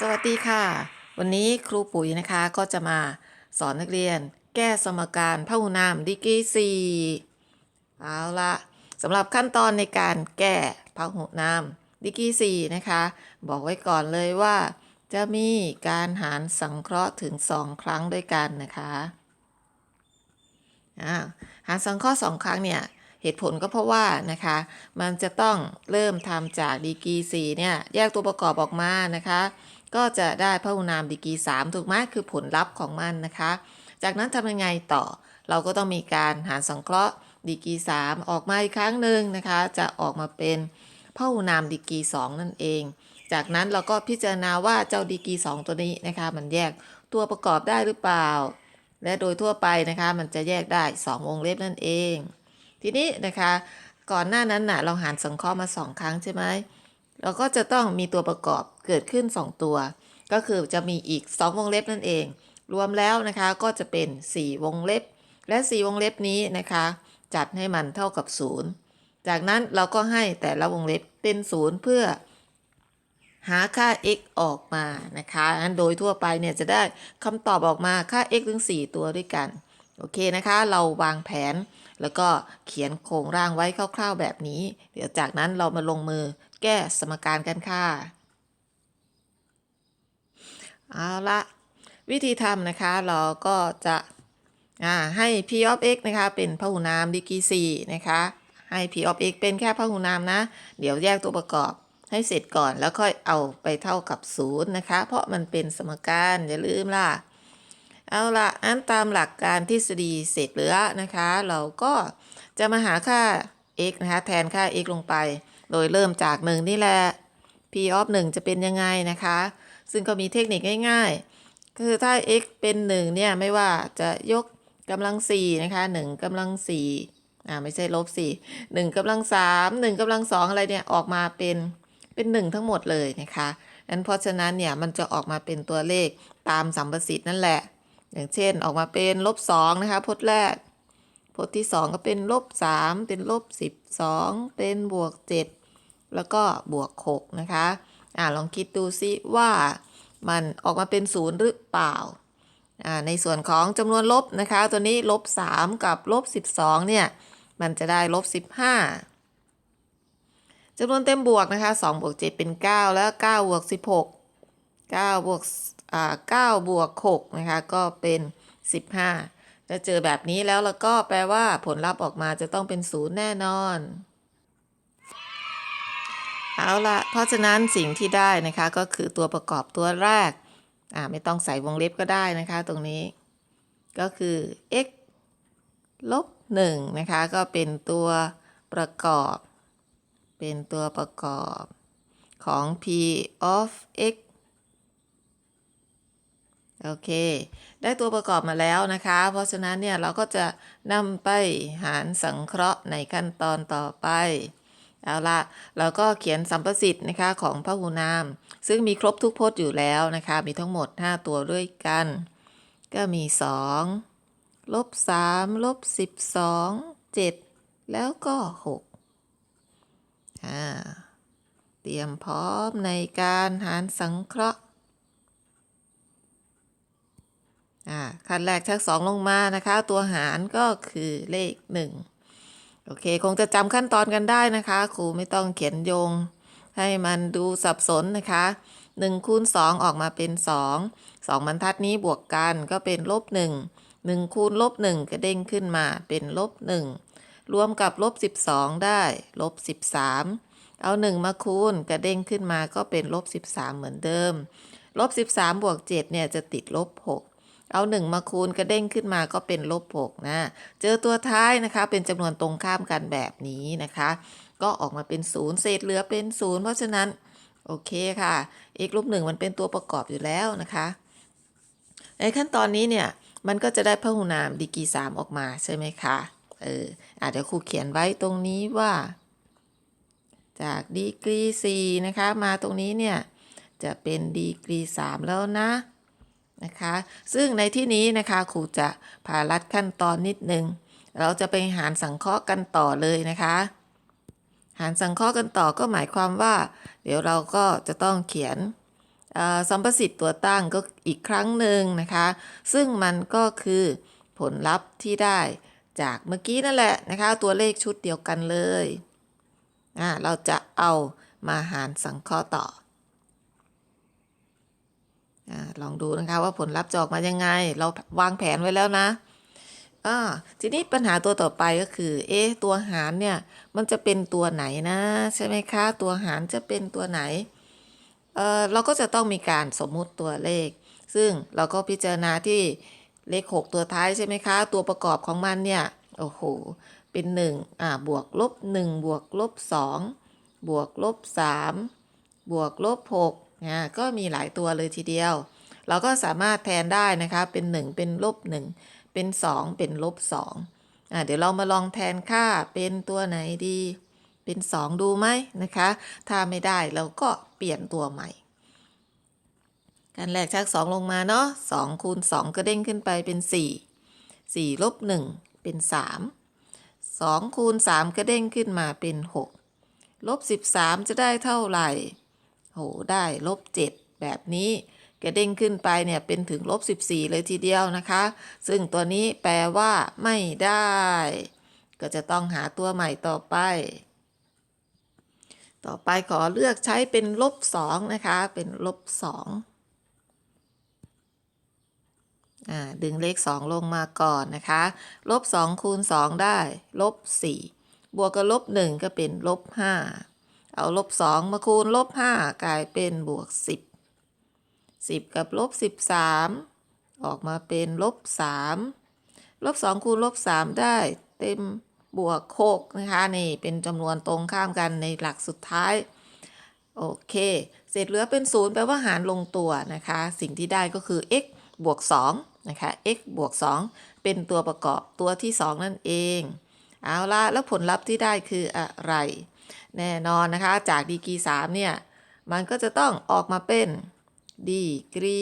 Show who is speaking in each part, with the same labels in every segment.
Speaker 1: สวัสดีค่ะ วันนี้ครูปุ๋ยนะคะก็จะมาสอนนักเรียน แก้สมการพหุนามดีกรีสี่เอาละสำหรับขั้นตอนในการแก้พหุนามดีกรีสี่นะคะ บอกไว้ก่อนเลยว่า จะมีการหารสังเคราะห์ถึง2ครั้งด้วยกันนะคะอ่าหารสังเคราะห์สองครั้งเนี่ย เหตุผลก็เพราะว่านะคะ มันจะต้องเริ่มทำจากดีกี4เนี่ยแยกตัวประกอบออกมานะคะ ก็จะได้พหุนามดีกี3ถูกไหมคือผลลัพธ์ของมันนะคะ จากนั้นทำยังไงต่อ เราก็ต้องมีการหารสังเคราะห์ดีกี3ออกมาอีกครั้งหนึ่งนะคะ จะออกมาเป็นพหุนามดีกี2นั่นเอง จากนั้นเราก็พิจารณาว่าเจ้าดีกี2ตัวนี้นะคะ มันแยกตัวประกอบได้หรือเปล่า และโดยทั่วไปนะคะ มันจะแยกได้ 2 วงเล็บนั่นเอง ทีนี้นะคะก่อนหน้านั้นน่ะเราหารสังเคราะห์มา 2 ครั้งใช่ไหมเราก็จะต้องมีตัวประกอบเกิดขึ้น 2 ตัว ก็คือจะมีอีก 2 วงเล็บนั่นเอง รวมแล้วนะคะก็จะเป็น 4 วงเล็บ และ 4 วงเล็บนี้นะคะ จัดให้มันเท่ากับ 0 จากนั้นเราก็ให้แต่ละวงเล็บเป็น 0 เพื่อหาค่า x ออกมานะคะงั้นโดยทั่วไปเนี่ยจะได้คำตอบออกมาค่า x ถึง 4 ตัวด้วยกัน โอเคนะคะ เราวางแผน แล้วก็เขียนโครงร่างไว้คร่าวๆแบบนี้ เดี๋ยวจากนั้นเรามาลงมือแก้สมการกันค่ะ เอาละวิธีทำนะคะเราก็จะอ่าให้ p of x นะคะเป็นพหุนามดีกรี4นะคะ ให้ p of x เป็นแค่พหุนามนะ เดี๋ยวแยกตัวประกอบให้เสร็จก่อนแล้วค่อยเอาไปเท่ากับ 0 นะคะ เพราะมันเป็นสมการอย่าลืมล่ะ เอาละอันตามหลักการทฤษฎีเศษเหลือนะคะ เราก็จะมาหาค่า x นะคะ แทนค่า x ลงไป โดยเริ่มจาก 1 นี่แหละ p of 1 จะเป็นยังไงนะคะ ซึ่งก็มีเทคนิคง่ายๆ คือถ้า x เป็น 1 เนี่ย ไม่ว่าจะยกกำลัง 4 นะคะ 1กำลัง4อ่าไม่ใช่ลบ4 1กำลัง 3 1กำลัง 2 อะไรเนี่ย ออกมาเป็นเป็น 1 ทั้งหมดเลยนะคะนั้นเพราะฉะนั้นเนี่ย มันจะออกมาเป็นตัวเลขตามสัมประสิทธิ์นั่นแหละ อย่างเช่นออกมาเป็นลบ2นะคะพจน์แรกพจน์ที่2ก็เป็นลบ3เป็นลบ12เป็นบวก7แล้วก็บวก6นะคะอ่าลองคิดดูซิว่ามันออกมาเป็น0หรือเปล่าอ่าในส่วนของจำนวนลบนะคะ ตัวนี้ลบ3กับลบ12เนี่ยมันจะได้ลบ15จำนวนเต็มบวกนะคะ2บวก7เป็น9แล้ว9บวก16 9บวกอ่า 9บวก6นะคะก็เป็น 15ถ้าเจอแบบนี้แล้วแล้วก็แปลว่าผลลัพธ์ออกมาจะต้องเป็น0แน่นอน เอาละเพราะฉะนั้นสิ่งที่ได้นะคะก็คือตัวประกอบตัวแรกอ่าไม่ต้องใส่วงเล็บก็ได้นะคะ ตรงนี้ก็คือ x ลบ1นะคะ ก็เป็นตัวประกอบ เป็นตัวประกอบของ p of x โอเค ได้ตัวประกอบมาแล้วนะคะ เพราะฉะนั้นเนี่ยเราก็จะนำไปหารสังเคราะห์ในขั้นตอนต่อไป เอาละเราก็เขียนสัมประสิทธิ์นะคะของพหุนาม ซึ่งมีครบทุกพจน์อยู่แล้วนะคะ มีทั้งหมด 5 ตัวด้วยกัน ก็มี 2 ลบ 3 ลบ 12 7 แล้วก็ 6 อ่า เตรียมพร้อมในการหารสังเคราะห์ อ่า ขั้นแรกชักสองลงมานะคะ ตัวหารก็คือเลข1โอเค คงจะจำขั้นตอนกันได้นะคะ ครูไม่ต้องเขียนโยง ให้มันดูสับสนนะคะ1คูณ2 ออกมาเป็น 2 2บรรทัดนี้บวกกันก็เป็นลบ 1 1คูณลบ1กระเด้งขึ้นมาเป็นลบ 1 รวมกับลบ 12 ได้ลบ 13 เอา 1 มาคูณกระเด้งขึ้นมาก็เป็นลบ 13 เหมือนเดิมลบ 13 บวก 7 เนี่ยจะติดลบ 6 เอา1มาคูณกระเด้งขึ้นมาก็เป็นลบ6นะ เจอตัวท้ายนะคะ เป็นจำนวนตรงข้ามกันแบบนี้นะคะ ก็ออกมาเป็น0เศษเหลือเป็น0เพราะฉะนั้นโอเคค่ะ x ลบ1มันเป็นตัวประกอบอยู่แล้วนะคะในขั้นตอนนี้เนี่ยมันก็จะได้พหุนามดีกรี3ออกมาใช่ไหมคะ เอออะเดี๋ยวครูเขียนไว้ตรงนี้ว่า จากดีกรี4นะคะ มาตรงนี้เนี่ย จะเป็นดีกรี3แล้วนะ นะคะ ซึ่งในที่นี้นะคะครูจะพาลัดขั้นตอนนิดนึง เราจะไปหารสังเคราะห์กันต่อเลยนะคะ หารสังเคราะห์กันต่อก็หมายความว่า เดี๋ยวเราก็จะต้องเขียนสัมประสิทธิ์ตัวตั้งก็อีกครั้งหนึ่งนะคะ ซึ่งมันก็คือผลลัพธ์ที่ได้จากเมื่อกี้นั่นแหละนะคะ ตัวเลขชุดเดียวกันเลย เราจะเอามาหารสังเคราะห์ต่อ อลองดูนะคะว่าผลลัพธ์จะออกมายังไง เราวางแผนไว้แล้วนะอ่าทีนี้ปัญหาตัวต่อไปก็คือ เอ๊ะ ตัวหารเนี่ย มันจะเป็นตัวไหนนะ ใช่ไหมคะ ตัวหารจะเป็นตัวไหน เออเราก็จะต้องมีการสมมุติตัวเลข ซึ่งเราก็พิจารณาที่เลข 6 ตัวท้ายใช่ไหมคะ ตัวประกอบของมันเนี่ย โอ้โห เป็น1อ่าบวกลบ1บวกลบ2บวกลบ3บวกลบ6 นะก็มีหลายตัวเลยทีเดียว เราก็สามารถแทนได้นะคะ เป็น 1 เป็นลบ1เป็น 2 เป็นลบ2อ่าเดี๋ยวเรามาลองแทนค่าเป็นตัวไหนดี เป็น 2 ดูไหมนะคะ ถ้าไม่ได้เราก็เปลี่ยนตัวใหม่การแรกชัก 2 ลงมาเนาะ2คูณ2ก็เด้งขึ้นไปเป็น 4 4ลบ1เป็น 3 2คูณ3ก็เด้งขึ้นมาเป็น 6 ลบ 13 จะได้เท่าไหร่ โหได้ลบ7แบบนี้กระเด้งขึ้นไปเนี่ยเป็นถึงลบ14 เลยทีเดียวนะคะ ซึ่งตัวนี้แปลว่าไม่ได้ ก็จะต้องหาตัวใหม่ต่อไป ต่อไปขอเลือกใช้เป็นลบ2นะคะ เป็นลบ2อ่าดึงเลข 2 ลงมาก่อนนะคะ ลบ2คูณ2ได้ ลบ 4 บวกกับลบ 1 ก็เป็นลบ 5 เอาลบ2มาคูณลบ5กลายเป็นบวก10 10กับลบ13ออกมาเป็นลบ3ลบ2คูณลบ3ได้เต็มบวก6นะคะนี่เป็นจำนวนตรงข้ามกันในหลักสุดท้าย โอเคเสร็จเหลือเป็น0แปลว่าหารลงตัวนะคะ สิ่งที่ได้ก็คือ x บวก2นะคะ x บวก 2 เป็นตัวประกอบตัวที่ 2 นั่นเอง เอาละแล้วผลลัพธ์ที่ได้คืออะไร แน่นอนนะคะ จากดีกรี3เนี่ย มันก็จะต้องออกมาเป็นดีกรี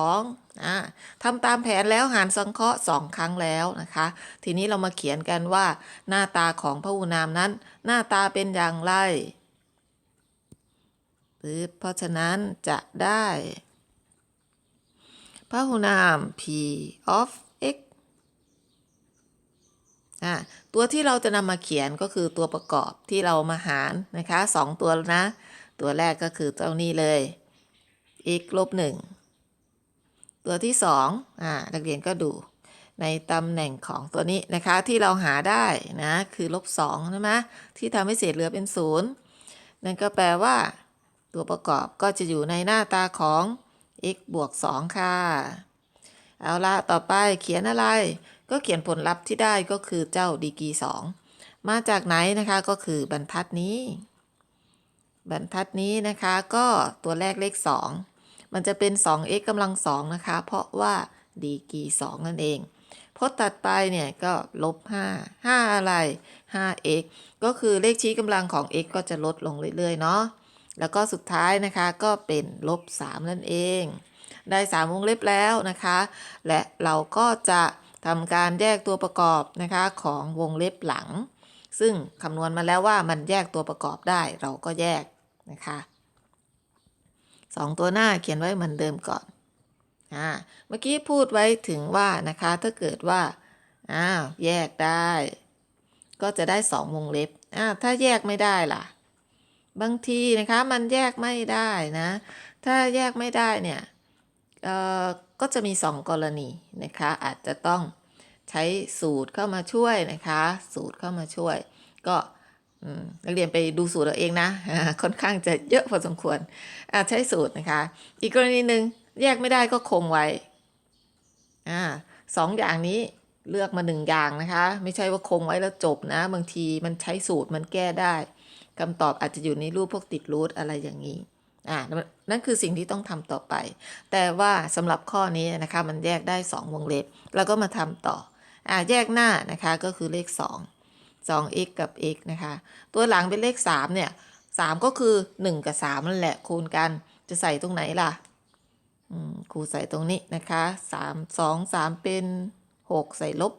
Speaker 1: 2อ่าทำตามแผนแล้วหารสังเคราะห์ 2 ครั้งแล้วนะคะ ทีนี้เรามาเขียนกันว่า หน้าตาของพหูนามนั้น หน้าตาเป็นอย่างไรปึ๊บเพราะฉะนั้นจะได้พหูนาม p of x อะตัวที่เราจะนำมาเขียนก็คือตัวประกอบที่เรามาหารนะคะสองตัวนะ ตัวแรกก็คือเจ้านี้เลย x ลบ1ตัวที่2อ่านักเรียนก็ดูในตำแหน่งของตัวนี้นะคะที่เราหาได้นะคือลบ2ใช่ไหมที่ทำให้เศษเหลือเป็น0นั่นก็แปลว่า ตัวประกอบก็จะอยู่ในหน้าตาของ x บวก 2 ค่ะ เอาละต่อไปเขียนอะไร ก็เขียนผลลัพธ์ที่ได้ก็คือเจ้าดีกรี2มาจากไหนนะคะก็คือบรรทัดนี้ บรรทัดนี้นะคะก็ตัวแรกเลข 2 มันจะเป็น 2x กำลัง2นะคะ เพราะว่าดีกรี2นั่นเองพจน์ตัดไปเนี่ยก็ลบ 5 5 อะไร 5x ก็คือเลขชี้กำลังของ x ก็จะลดลงเรื่อย ๆ เนาะ แล้วก็สุดท้ายนะคะก็เป็นลบ 3 นั่นเอง ได้ 3 วงเล็บแล้วนะคะ และเราก็จะ ทำการแยกตัวประกอบนะคะของวงเล็บหลัง ซึ่งคำนวณมาแล้วว่ามันแยกตัวประกอบได้เราก็แยกนะคะสองตัวหน้าเขียนไว้เหมือนเดิมก่อนอ่าเมื่อกี้พูดไว้ถึงว่านะคะถ้าเกิดว่าอ้าวแยกได้ ก็จะได้2วงเล็บอ้าวถ้าแยกไม่ได้ล่ะ บางทีนะคะมันแยกไม่ได้นะ ถ้าแยกไม่ได้เนี่ย ก็จะมี 2 กรณีนะคะ อาจจะต้องใช้สูตรเข้ามาช่วยนะคะ สูตรเข้ามาช่วย ก็นักเรียนไปดูสูตรเอาเองนะ ค่อนข้างจะเยอะพอสมควรอ่าใช้สูตรนะคะ อีกกรณีหนึ่งแยกไม่ได้ก็คงไว้อ่าสองอย่างนี้เลือกมาหนึ่งอย่างนะคะ ไม่ใช่ว่าคงไว้แล้วจบนะ บางทีมันใช้สูตรมันแก้ได้คำตอบอาจจะอยู่ในรูปพวกติดรูทอะไรอย่างนี้ อ่านั่นคือสิ่งที่ต้องทำต่อไป แต่ว่าสำหรับข้อนี้นะคะ มันแยกได้ 2 วงเล็บ แล้วก็มาทำต่ออ่าแยกหน้านะคะก็คือเลข 2 2x กับ x นะคะ ตัวหลังเป็นเลข 3 เนี่ย 3 ก็คือ 1 กับ3นั่นแหละคูณกันจะใส่ตรงไหนล่ะครูใส่ตรงนี้นะคะ 3 2 3 เป็น 6 ใส่ลบ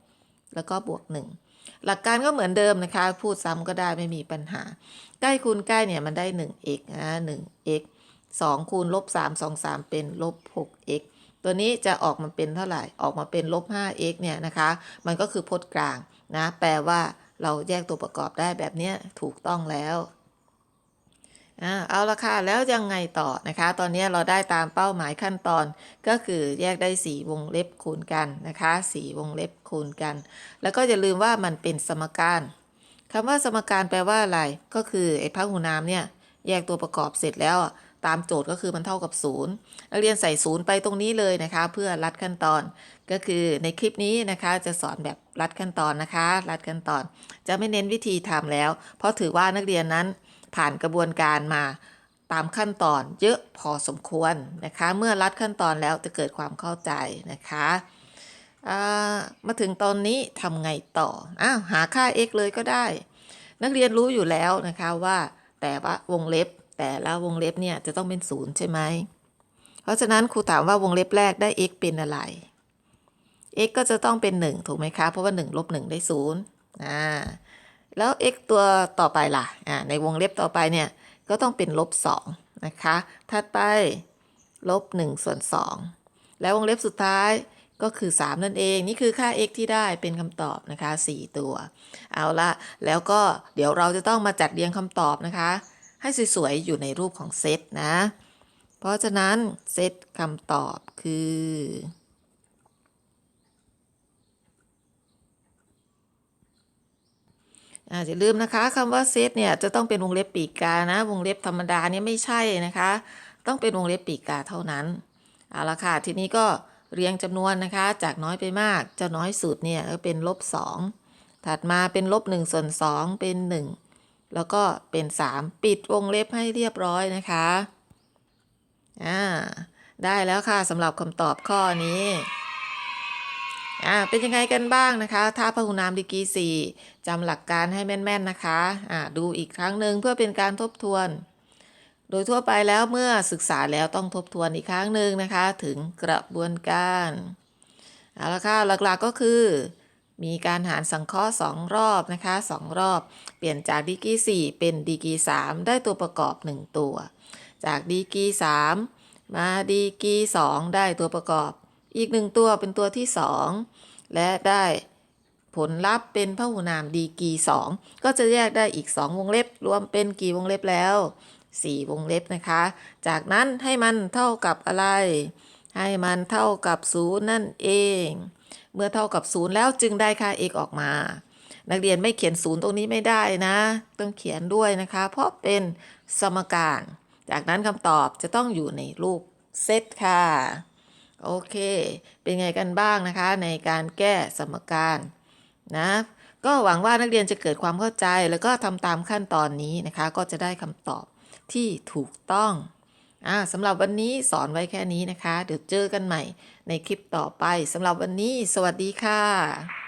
Speaker 1: 6 แล้วก็บวก 1 หลักการก็เหมือนเดิมนะคะ พูดซ้ำก็ได้ไม่มีปัญหา ใกล้คูณใกล้เนี่ยมันได้ 1x นะ 1x 2คูณลบ3 2 3 เป็นลบ 6x ตัวนี้จะออกมาเป็นเท่าไหร่ ออกมาเป็นลบ 5x เนี่ยนะคะ มันก็คือพจน์กลางนะ แปลว่าเราแยกตัวประกอบได้แบบนี้ถูกต้องแล้ว เอาละค่ะ แล้วยังไงต่อนะคะ ตอนนี้เราได้ตามเป้าหมายขั้นตอนก็คือแยกได้ 4 วงเล็บคูณกันนะคะ 4 วงเล็บคูณกัน แล้วก็อย่าลืมว่ามันเป็นสมการคำว่าสมการแปลว่าอะไร ก็คือไอ้พหุนามเนี่ยแยกตัวประกอบเสร็จแล้วตามโจทย์ก็คือมันเท่ากับศูนย์นักเรียนใส่ศูนย์ไปตรงนี้เลยนะคะ เพื่อรัดขั้นตอน ก็คือในคลิปนี้นะคะจะสอนแบบรัดขั้นตอนนะคะ รัดขั้นตอน จะไม่เน้นวิธีทำแล้ว เพราะถือว่านักเรียนนั้น ผ่านกระบวนการมาตามขั้นตอนเยอะพอสมควรนะคะ เมื่อรัดขั้นตอนแล้วจะเกิดความเข้าใจนะคะมาถึงตอนนี้ทำไงต่ออ้าวหาค่า x เลยก็ได้ นักเรียนรู้อยู่แล้วนะคะว่าแต่ว่าวงเล็บแต่ละวงเล็บเนี่ยจะต้องเป็นศูนย์ใช่ไหม เพราะฉะนั้นครูถามว่าวงเล็บแรกได้ x เป็นอะไร x ก็จะต้องเป็น 1 ถูกไหมคะ เพราะว่า 1 ลบ 1 ได้0อ่า แล้ว x ตัวต่อไปล่ะอ่าในวงเล็บต่อไปเนี่ยก็ต้องเป็นลบ2นะคะ ถัดไปลบ1ส่วน2แล้ววงเล็บสุดท้ายก็คือ 3 นั่นเอง นี่คือค่า x ที่ได้เป็นคำตอบนะคะ 4 ตัว เอาละแล้วก็เดี๋ยวเราจะต้องมาจัดเรียงคำตอบนะคะ ให้สวยๆอยู่ในรูปของเซตนะ เพราะฉะนั้นเซตคำตอบคือ อ่าอย่าลืมนะคะคำว่าเซตเนี่ยจะต้องเป็นวงเล็บปีกกานะ วงเล็บธรรมดาเนี่ยไม่ใช่นะคะ ต้องเป็นวงเล็บปีกกาเท่านั้นเอาละค่ะทีนี้ก็เรียงจำนวนนะคะ จากน้อยไปมากจ้าน้อยสุดเนี่ยก็เป็นลบ2ถัดมาเป็นลบ1ส่วน2เป็น 1 แล้วก็เป็น 3 ปิดวงเล็บให้เรียบร้อยนะคะอ่าได้แล้วค่ะสำหรับคำตอบข้อนี้ อ่าเป็นยังไงกันบ้างนะคะถ้าพหุนามดีกีสี่จำหลักการให้แม่นๆนะคะอ่าดูอีกครั้งหนึ่งเพื่อเป็นการทบทวน โดยทั่วไปแล้วเมื่อศึกษาแล้วต้องทบทวนอีกครั้งหนึ่งนะคะ ถึงกระบวนการเอาละค่ะหลักๆก็คือ มีการหารสังเคราะห์2รอบนะคะ2รอบ เปลี่ยนจากดีกี4เป็นดีกี3ได้ตัวประกอบ 1 ตัว จากดีกี3มาดีกี2ได้ตัวประกอบ อีกหนึ่งตัวเป็นตัวที่2และได้ผลลัพธ์เป็นพหุนามดีกรี2ก็จะแยกได้อีก2วงเล็บ รวมเป็นกี่วงเล็บแล้ว4วงเล็บนะคะ จากนั้นให้มันเท่ากับอะไร ให้มันเท่ากับ0นั่นเอง เมื่อเท่ากับ0แล้วจึงได้ค่า x ออกมา นักเรียนไม่เขียน0ตรงนี้ไม่ได้นะ ต้องเขียนด้วยนะคะ เพราะเป็นสมการ จากนั้นคำตอบจะต้องอยู่ในรูปเซตค่ะ โอเค เป็นไงกันบ้างนะคะ ในการแก้สมการนะก็หวังว่านักเรียนจะเกิดความเข้าใจแล้วก็ทำตามขั้นตอนนี้นะคะ ก็จะได้คำตอบที่ถูกต้องอ่าสำหรับวันนี้สอนไว้แค่นี้นะคะ เดี๋ยวเจอกันใหม่ในคลิปต่อไปสำหรับวันนี้ สวัสดีค่ะ